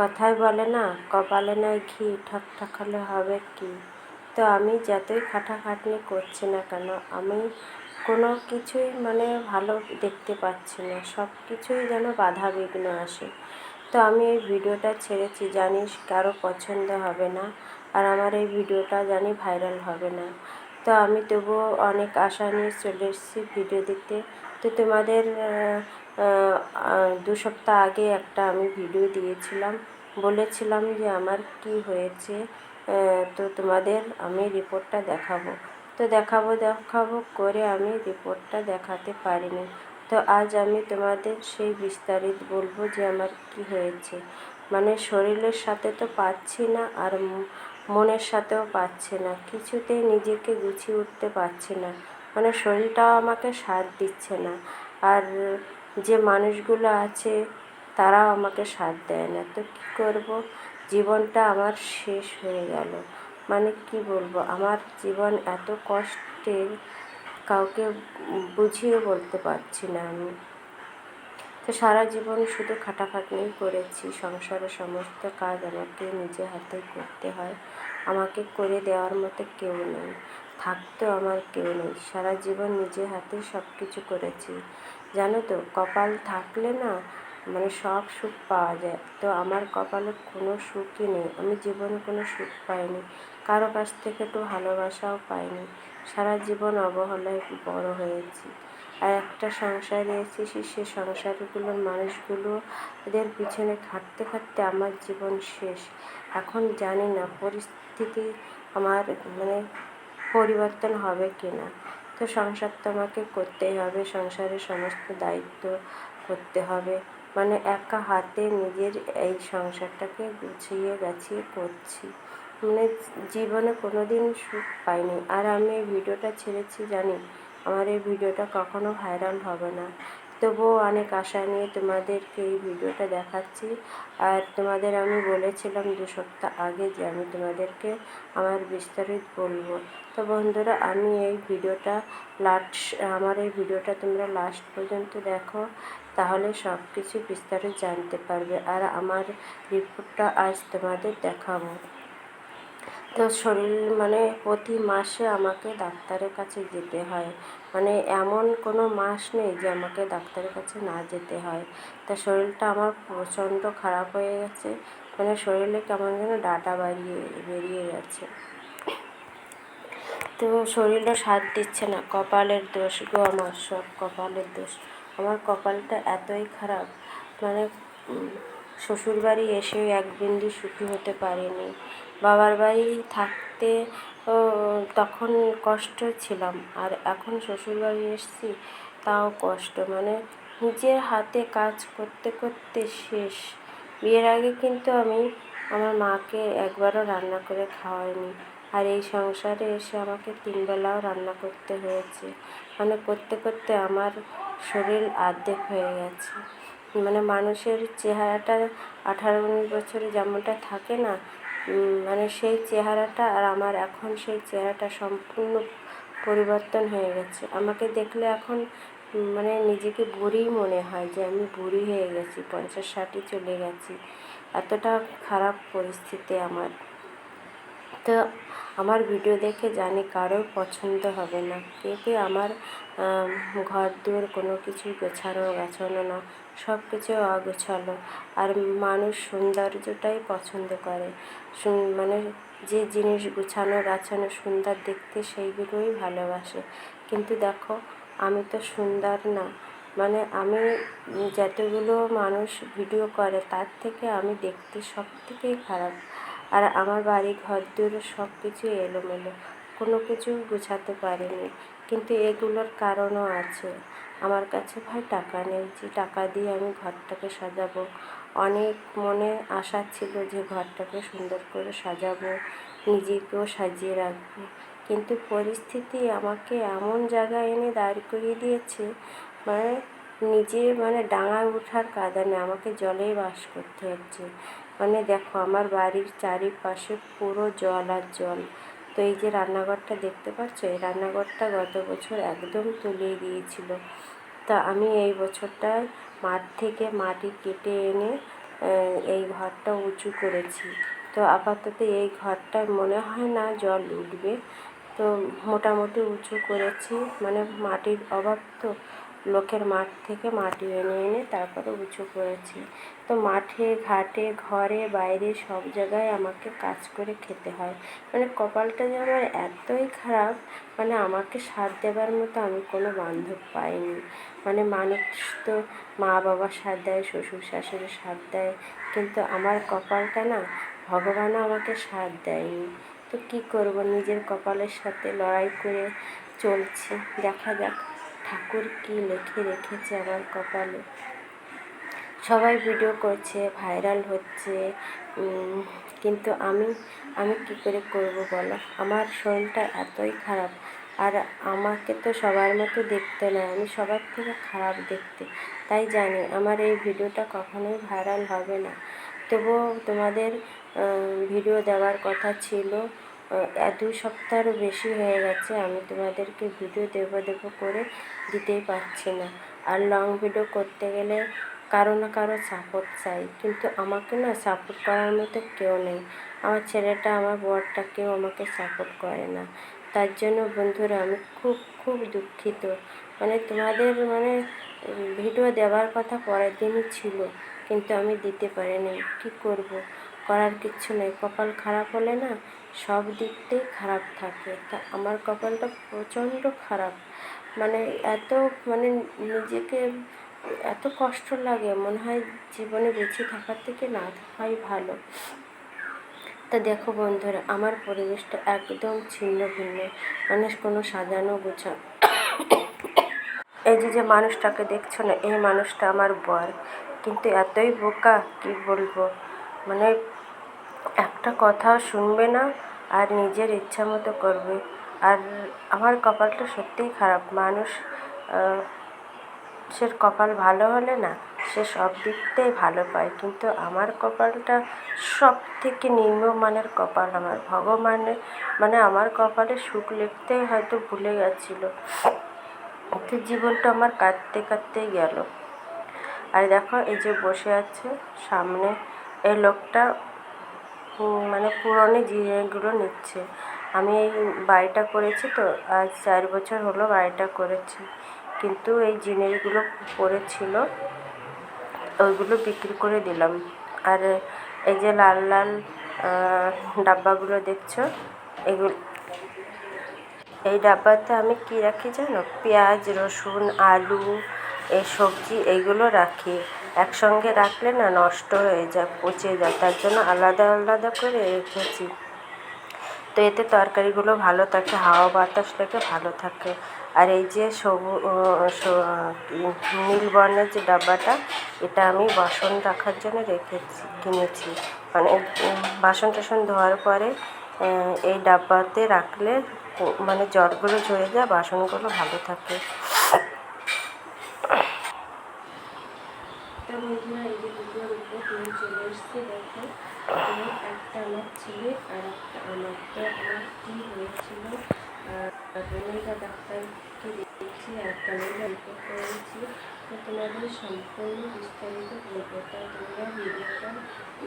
কথায় বলে না, কপালে নয় ঘি, ঠক ঠকালে হবে কি? তো আমি যতই খাটাখাটনি করছি না কেন, আমি কোনো কিছুই মানে ভালো দেখতে পাচ্ছি না, সব কিছুই যেন বাধা বিঘ্ন আসে। তো আমি এই ভিডিওটা ছেড়েছি, জানিস কারও পছন্দ হবে না, আর আমার এই ভিডিওটা জানি ভাইরাল হবে না। তো আমি তবুও অনেক আশা নিয়ে চলে এসেছি ভিডিও দেখতে। তো তোমাদের দু সপ্তাহ আগে একটা আমি ভিডিও দিয়েছিলাম। বলেছিলাম যে আমার কি হয়েছে তো তোমাদের আমি রিপোর্টটা দেখাবো। তো দেখাবো দেখাবো করে আমি রিপোর্টটা দেখাতে পারিনি। তো আজ আমি তোমাদের সেই বিস্তারিত বলব যে আমার কি হয়েছে। মানে শরীরের সাথে তো পাচ্ছি না আর মনের সাথেও পাচ্ছি না। কিছুতেই নিজেকে গুছিয়ে উঠতে পারছি না। মানে শরীরটাও আমাকে সাথ দিচ্ছে না। আর যে মানুষগুলো আছে, তারাও আমাকে সাথ দেয় না। তো কী করব? জীবনটা আমার শেষ হয়ে গেল। মানে কি বলব? আমার জীবন এত কষ্টের, কাউকে বুঝিয়ে বলতে পারছি না আমি। তো সারা জীবন শুধু খাটাখাটনিই করেছি সংসারের সমস্ত কাজ আমাকে নিজে হাতে করতে হয়। আমাকে করে দেওয়ার মতো কেউ নেই, থাকতেও আমার কেউ নেই। সারা জীবন নিজে হাতে সব কিছু করেছি। জানো তো, কপাল থাকলে না মানে সব সুখ পাওয়া যায়। তো আমার কপালে কোনো সুখই নেই, আমি জীবনে কোনো সুখ পাইনি। কারও কাছ থেকে একটু ভালোবাসাও পাইনি। সারা জীবন অবহেলায় বড় হয়েছি। আর একটা সংসারে এসেছি সে সংসারগুলোর মানুষগুলো এদের পিছনে খাটতে খাটতে আমার জীবন শেষ। এখন জানি না পরিস্থিতি আমার মানে পরিবর্তন হবে কি না তো সংসার তো আমাকে করতেই হবে, সংসারের সমস্ত দায়িত্ব করতে হবে। মানে একা হাতে নিজের এই সংসারটাকে গুছিয়ে গাছিয়ে করছি। মানে জীবনে কোনো দিন সুখ পাইনি। আর আমি ভিডিওটা ছেড়েছি জানি আমার এই ভিডিওটা কখনো ভাইরাল হবে না। তবুও অনেক আশা নিয়ে তোমাদেরকে এই ভিডিওটা দেখাচ্ছি। আর তোমাদের আমি বলেছিলাম দু সপ্তাহ আগে যে আমি তোমাদেরকে আমার বিস্তারিত বলব। তো বন্ধুরা, আমি এই ভিডিওটা লাস্ট আমার এই ভিডিওটা তোমরা লাস্ট পর্যন্ত দেখো, তাহলে সব কিছু বিস্তারিত জানতে পারবে। আর আমার রিপোর্টটা আজ তোমাদের দেখাবো। তো শরীর মানে প্রতি মাসে আমাকে ডাক্তারের কাছে যেতে হয়। মানে এমন কোনো মাস নেই যে আমাকে ডাক্তারের কাছে না যেতে হয়। তা শরীরটা আমার প্রচণ্ড খারাপ হয়ে গেছে। মানে শরীরে কেমন যেন ডাটা বাড়িয়ে, বেরিয়ে গেছে। তো শরীরটা সাথ দিচ্ছে না। কপালের দোষ গো আমার, সব কপালের দোষ। আমার কপালটা এতই খারাপ। মানে শ্বশুরবাড়ি এসেও এক বিন্দু সুখী হতে পারিনি। বাবার বাড়ি থাকতে তখন কষ্ট ছিলাম, আর এখন শ্বশুরবাড়ি এসেছি তাও কষ্ট। মানে নিজের হাতে কাজ করতে করতে শেষ। বিয়ের আগে কিন্তু আমি আমার মাকে একবারও রান্না করে খাওয়াইনি, আর এই সংসারে এসে আমাকে তিনবেলাও রান্না করতে হয়েছে। মানে করতে করতে আমার শরীর আর্ধেক হয়ে গেছে। মানে মানুষের চেহারাটা আঠারো উনিশ বছরে যেমনটা থাকে না মানে সেই চেহারাটা আর আমার এখন সেই চেহারাটা সম্পূর্ণ পরিবর্তন হয়ে গেছে। আমাকে দেখলে এখন মানে নিজেকে বুড়িই মনে হয় যে আমি বুড়ি হয়ে গেছি, পঞ্চাশ ষাটই চলে গেছি। এতটা খারাপ পরিস্থিতি আমার। তো আমার ভিডিও দেখে জানি কারোর পছন্দ হবে না। কে কে আমার ঘর দুয়ার কোনো কিছু গোছানো, গাছানো না সব কিছু অগোছালো। আর মানুষ সৌন্দর্যটাই পছন্দ করে। মানে যে জিনিস গুছানো, গাছানো সুন্দর দেখতে সেইগুলোই ভালোবাসে। কিন্তু দেখো, আমি তো সুন্দর না। মানে আমি যতগুলো মানুষ ভিডিও করে, তার থেকে আমি দেখতে সব থেকেই খারাপ। আর আমার বাড়ি, ঘর দুয়ারে সব কিছু এলোমেলো। কোনো কিছু গুছাতে পারিনি। কিন্তু এগুলোর কারণও আছে। আমার কাছে ভাই টাকা নেই। যে টাকা দিয়ে আমি ঘরটাকে সাজাবো। অনেক মনে আশা ছিল যে ঘরটাকে সুন্দর করে সাজাবো, নিজেকেও সাজিয়ে রাখব। কিন্তু পরিস্থিতি আমাকে এমন জায়গায় এনে দাঁড় করিয়ে দিয়েছে মানে নিজে মানে ডাঙায় ওঠার কাদানে আমাকে জলেই বাস করতে হচ্ছে। মানে দেখো, আমার বাড়ির চারিপাশে পুরো জল আর জল। তো এই যে রান্নাঘরটা দেখতে পাচ্ছ? এই রান্নাঘরটা গত বছর একদম তুলিয়ে দিয়েছিল। তা আমি এই বছরটায় মাঠ থেকে মাটি কেটে এনে এই ঘরটা উঁচু করেছি। তো আপাতত এই ঘরটায় মনে হয় না জল উঠবে। তো মোটামুটি উঁচু করেছি। মানে মাটির অভাব তো লোকের মাঠ থেকে মাটি এনে এনে তারপরে উঁচু করেছি। তো মাঠে, ঘাটে, ঘরে, বাইরে সব জায়গায় আমাকে কাজ করে খেতে হয়। মানে কপালটা যে আমার এতই খারাপ মানে আমাকে সাথ দেবার মতো আমি কোনো বান্ধব পাইনি। মানে মানুষ তো মা বাবা সাথ দেয়, শ্বশুর শাশুড়ি সাথ দেয়, কিন্তু আমার কপালটা না, ভগবানও আমাকে সাথ দেয়নি। তো কী করব, নিজের কপালের সাথে লড়াই করে চলছি। দেখা যাক। ঠাকুর কী লিখে রেখেছে আমার কপালে? সবাই ভিডিও করছে ভাইরাল হচ্ছে কিন্তু আমি আমি কী করে করব বলো? আমার শরীরটা এতই খারাপ। আর আমাকে তো সবার মতো দেখতে নয়, আমি সবার থেকে খারাপ দেখতে। তাই জানি, আমার এই ভিডিওটা কখনোই ভাইরাল হবে না। তবুও তোমাদের ভিডিও দেওয়ার কথা ছিল দুই সপ্তাহেরও বেশি হয়ে গেছে, আমি তোমাদেরকে ভিডিও দেবো দেবো করে দিতেই পারছি না। আর লং ভিডিও করতে গেলে কারও না কারও সাপোর্ট চাই, কিন্তু আমাকে না সাপোর্ট করার মতো কেউ নেই। আমার ছেলেটা, আমার বরটা কেউ আমাকে সাপোর্ট করে না। তার জন্য বন্ধুরা, আমি খুব খুব দুঃখিত। মানে তোমাদের মানে ভিডিও দেওয়ার কথা পরের দিনই ছিল, কিন্তু আমি দিতে পারিনি। কী করব? করার কিচ্ছু নেই। কপাল খারাপ হলে না সব দিকতেই খারাপ থাকে। তা আমার কপালটা প্রচণ্ড খারাপ। মানে এত মানে নিজেকে এত কষ্ট লাগে। মনে হয় জীবনে বেঁচে থাকার থেকে না থাকাই ভালো। তা দেখো বন্ধুরা, আমার পরিবেশটা একদম ছিন্ন ভিন্ন। মানে কোনো সাজানো গোছানো এই যে যে মানুষটাকে দেখছ না, এই মানুষটা আমার বর। কিন্তু এতই বোকা, কি বলব? মানে একটা কথাও শুনবে না আর নিজের ইচ্ছা মতো করবে। আর আমার কপালটা সত্যিই খারাপ। মানুষ সে কপাল ভালো হলে না, সে সব দিকটাই ভালো পায়। কিন্তু আমার কপালটা সব থেকে নিম্নমানের কপাল আমার। ভগবানের মানে আমার কপালে সুখ লিখতেই হয়তো ভুলে গেছিল। তো জীবনটা আমার কাঁদতে কাঁদতেই গেল। আর দেখো, এই যে বসে আছে, সামনে এই লোকটা মানে পুরনো জিনিসগুলো নিচ্ছে। আমি এই বাড়িটা করেছি তো, আজ চার বছর হলো বাড়িটা করেছি। কিন্তু এই জিনিসগুলো পড়েছিল, ওইগুলো বিক্রি করে দিলাম। আর এই যে লাল লাল ডাব্বাগুলো দেখছ, এগুলো, এই ডাব্বাতে আমি কী রাখি জানো? পেঁয়াজ, রসুন, আলু, এই সবজি এইগুলো রাখি। একসঙ্গে রাখলে না নষ্ট হয়ে যায়, পচে যায়। তার জন্য আলাদা আলাদা করে রেখেছি। তো এতে তরকারিগুলো ভালো থাকে, হাওয়া বাতাস থেকে ভালো থাকে। আর এই যে সবু নীল বর্ণের যে ডাব্বাটা, এটা আমি বাসন রাখার জন্য রেখেছি, কিনেছি। মানে বাসন টাসন ধোয়ার পরে এই ডাব্বাতে রাখলে মানে জলগুলো ঝরে যায়, বাসনগুলো ভালো থাকে। চলে এসছে, দেখো। একটা আমার ছেলে আর একটা আমার। তো আমার কী হয়েছিল ডাক্তারকে দেখেছি একটা মহিলা রিপোর্ট করেছি। তো তোমাদের সম্পূর্ণ বিস্তারিত বলব। তাই তোমরা ভিডিওটা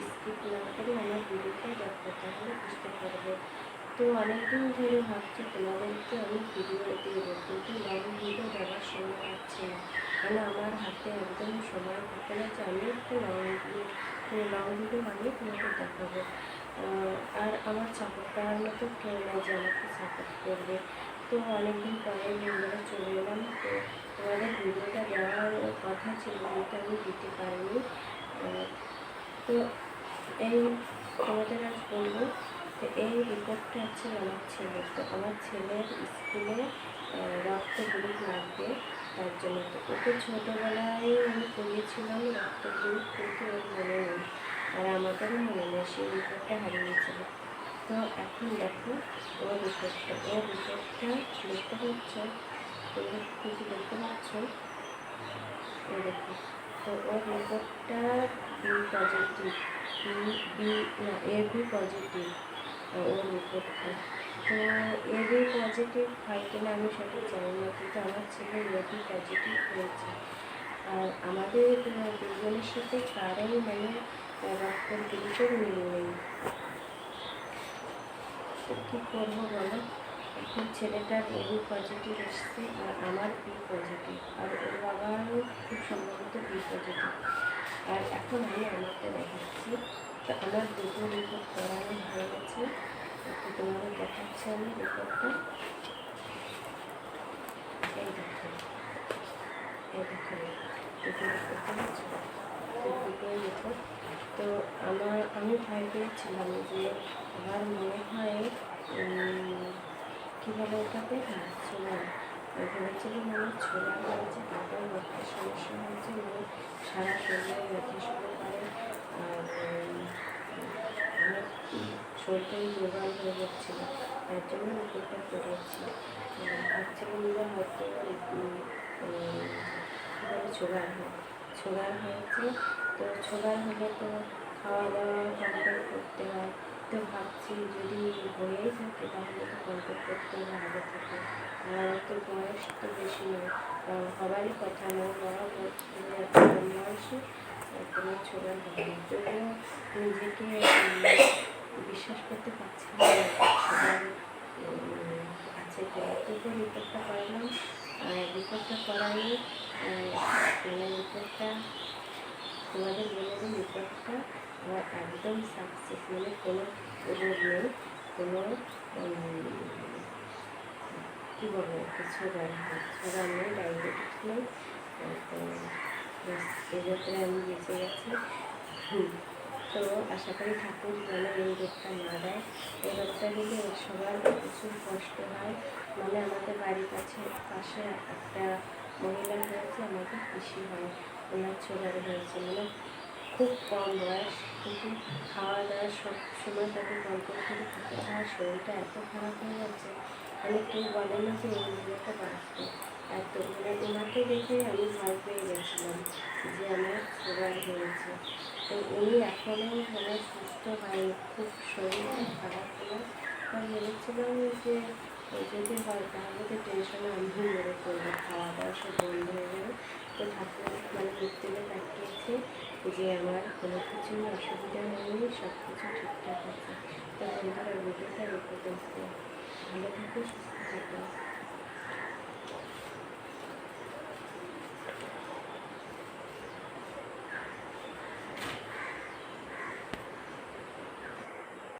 স্কিপ না করে আমার ভিডিওটা দেখো, তাহলে বুঝতে পারবে। তো অনেকদিন ধরে ভাবছি তোমাদেরকে আমি ভিডিও দেবো, কিন্তু লং ভিডিও দেওয়ার সময় পাচ্ছি না। মানে আমার হাতে একদম সময় থাকে না যে আমি একটু লং লং ভিডিও বানিয়ে তোমাদের দেখাবো। আর আমার সাপোর্ট করার মতো কেউ নেই যে আমাকে সাপোর্ট করবে। তো অনেকদিন পরে বন্ধুরা চলে এলাম, তো তোমাদের ভিডিওটা দেওয়ার কথা ছিল, কিন্তু আমি দিতে পারিনি। তো এই তোমাদের আজ বলব তো এই রিপোর্টটা হচ্ছে আমার ছেলের। তো আমার ছেলের স্কুলে রক্ত গ্রুপ লাগবে। তার জন্য তো ওকে ছোটোবেলায় আমি পড়িয়েছিলাম রক্ত গ্রুপ কিন্তু ওর মনে নেই। আর আমাদেরও মনে নেই সেই রিপোর্টটা হারিয়েছিল। তো এখন দেখো, ওর রিপোর্টটা ওর রিপোর্টটা দেখতে পাচ্ছ? তোমরা কিছু দেখতে পাচ্ছ? দেখো, তো ওর রিপোর্টটা বি পজিটিভ, বি না, এ, বি পজিটিভ ওর রিপোর্টটা তো এ বি পজিটিভ হয় কিনা আমি সেটা জানি না, কিন্তু আমার ছেলে এ বি পজিটিভ হয়েছে। আর আমাদের দুজনের সাথে কারোই মানে রক্তের গ্রুপের মিল নেই। কী করব বলো? এখন ছেলেটার এবি পজিটিভ এসছে, আর আমার বি পজিটিভ আর ওর বাবারও খুব সম্ভবত বি পজিটিভ আর এখন আমি আমাকে দেখাচ্ছি। তো আমার দুটো রিপোর্ট করানো হয়ে গেছে। তোমাদের দেখাচ্ছি আমি রিপোর্টটা। এই দেখো এই দেখো তো আমার আমি ভয় পেয়েছিলাম যে আমার মনে হয় উম, কী বলে ওটাকে হ্যাঁ ছোলা ভেবেছিলাম আমার ছোলা হয়েছে তারপর রক্তের সমস্যা হয়েছে মানে সারা শরীরে ব্যথা শুরু করে আর আমার দুর্বল হয়ে যাচ্ছিল। তার জন্য রিপোর্টটা করিয়েছি। ভাবছিলাম হয়তো সুগার হয়। সুগার হয়েছে। তো সুগার হলে তো খাওয়া দাওয়া কন্ট্রোল করতে হয়। তো ভাবছি যদি হয়েই থাকে তাহলে তো কন্ট্রোল করতে হবে আগে থেকে। আর তো বয়স তো বেশি নয়। আহ, হবারই কথা নয় বড় বয়স বয়সে কোনো সুগার হবে নিজেকে বিশ্বাস করতে পারছি না। রিপোর্টটা করালাম রিপোর্টটা করালে মানে রিপোর্টটা তোমাদের বলে রিপোর্টটা আমার একদম সাকসেস মানে কোনো রোগ নেই, কোনো কী বলব সুগার সুগার নেই ডায়াবেটিস নেই তো এই ব্যাপারে আমি বেঁচে গেছি। তো আশা করি ঠাকুর যেন এই রোগটা না দেয়। এই রোগটা দিলে সবার প্রচুর কষ্ট হয় মানে আমাদের বাড়ির কাছে পাশে একটা মহিলা হয়েছে আমাদের পিসি হয় ওনার ছোলার হয়েছে। মানে খুব কম বয়স, কিন্তু খাওয়া দাওয়া সব সময় তাকে কন্ট্রোল করে খেতে হয়। শরীরটা এত খারাপ হয়ে যাচ্ছে। মানে কেউ বলে না যে এই মহিলাটা বাঁচবে। এত মানে ওনাকে দেখে আমি ভয় পেয়ে গেছিলাম যে আমার সুগার হয়েছে। উনি এখনও মানে সুস্থ হয়নি খুব শরীরটা খারাপ হলো তা ভেবেছিলাম যে যদি হয় তাহলে তো টেনশনে আমি মরে পড়ব খাওয়া দাওয়া সব বন্ধ হয়ে যাবে তো ঠাকুর মানে মৃত্যুকে তাকিয়েছে যে আমার কোনো কিছুই অসুবিধা হয়নি সব কিছু ঠিকঠাক আছে। তো বন্ধুরা ভিডিওটা রেখে ভালো থাকো, সুস্থ থাকো।